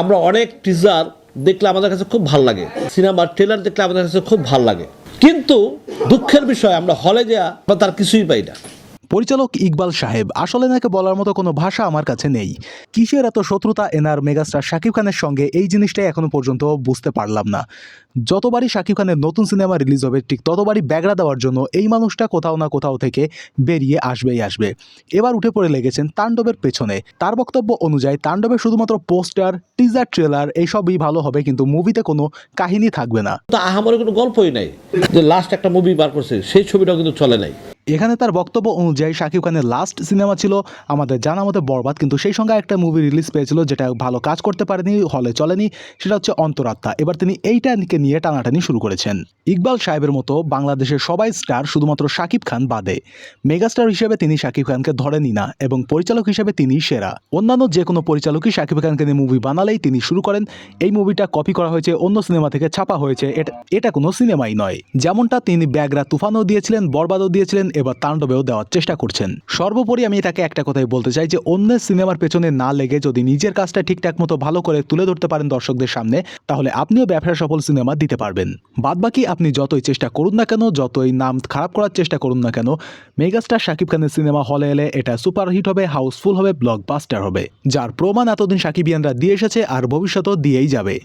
আমরা অনেক টিজার দেখলে আমাদের কাছে খুব ভালো লাগে। সিনেমার ট্রেলার দেখলে আমাদের কাছে খুব ভালো লাগে। কিন্তু দুঃখের বিষয়, আমরা হলে যা আমরা তার কিছুই পাই না। পরিচালক ইকবাল সাহেব, আসলে নাকি বলার মতো কোনো ভাষা আমার কাছে নেই। কিসের এত শত্রুতা এনার মেগাস্টার শাকিব খানের সঙ্গে? এই জিনিসটাই এখনও পর্যন্ত বুঝতে পারলাম না। যতবারই শাকিব খানের নতুন সিনেমা রিলিজ হবে, ঠিক ততবারই ব্যাগড়া দেওয়ার জন্য এই মানুষটা কোথাও না কোথাও থেকে বেরিয়ে আসবেই আসবে। এবার উঠে পড়ে লেগেছেন তাণ্ডবের পেছনে। তার বক্তব্য অনুযায়ী তাণ্ডবের শুধুমাত্র পোস্টার, টিজার, ট্রেলার এইসবই ভালো হবে, কিন্তু মুভিতে কোনো কাহিনী থাকবে না। আহামরি কোনো গল্পই নাই। যে লাস্ট একটা মুভি বার করছে, সেই ছবিটাও কিন্তু চলে নাই। এখানে তার বক্তব্য অনুযায়ী শাকিব খানের লাস্ট সিনেমা ছিল আমাদের জানা মতে বরবাদ, কিন্তু সেই সঙ্গে একটা মুভি রিলিজ পেয়েছিল যেটা ভালো কাজ করতে পারেনি হলে চলেনি, সেটা হচ্ছে অন্তরাত্মা। এবার তিনি এইটাকে নিয়ে টানাটানি শুরু করেছেন। ইকবাল সাহেবের মতো বাংলাদেশের সবাই স্টার শুধুমাত্র শাকিব খান বাদে। মেগাস্টার হিসেবে তিনি শাকিব খানকে ধরেনি না, এবং পরিচালক হিসেবে তিনি সেরা। অন্যান্য যে কোনো পরিচালকই শাকিব খানকে নিয়ে মুভি বানালেই তিনি শুরু করেন। এই মুভিটা কপি করা হয়েছে, অন্য সিনেমা থেকে ছাপা হয়েছে, এটা এটা কোনো সিনেমাই নয়। যেমনটা তিনি ব্যাগরা তুফানও দিয়েছিলেন, বরবাদও দিয়েছিলেন এবার তাণ্ডবেও দেওয়ার চেষ্টা করছেন। সর্বোপরি আমি তাকে একটা কথাই বলতে চাই যে, অন্যের সিনেমার পেছনে না লেগে যদি নিজের কাজটা ঠিকঠাক মতো ভালো করে তুলে ধরতে পারেন দর্শকদের সামনে, তাহলে আপনিও ব্যবসা সফল সিনেমা দিতে পারবেন। বাদবাকি আপনি যতই চেষ্টা করুন না কেন, যতই নাম খারাপ করার চেষ্টা করুন না কেন, মেগাস্টার শাকিব খানের সিনেমা হলে এলে এটা সুপারহিট হবে, হাউসফুল হবে, ব্লকবাস্টার হবে, যার প্রমাণ এতদিন সাকিবিয়ানরা দিয়ে এসেছে আর ভবিষ্যতেও দিয়েই যাবে।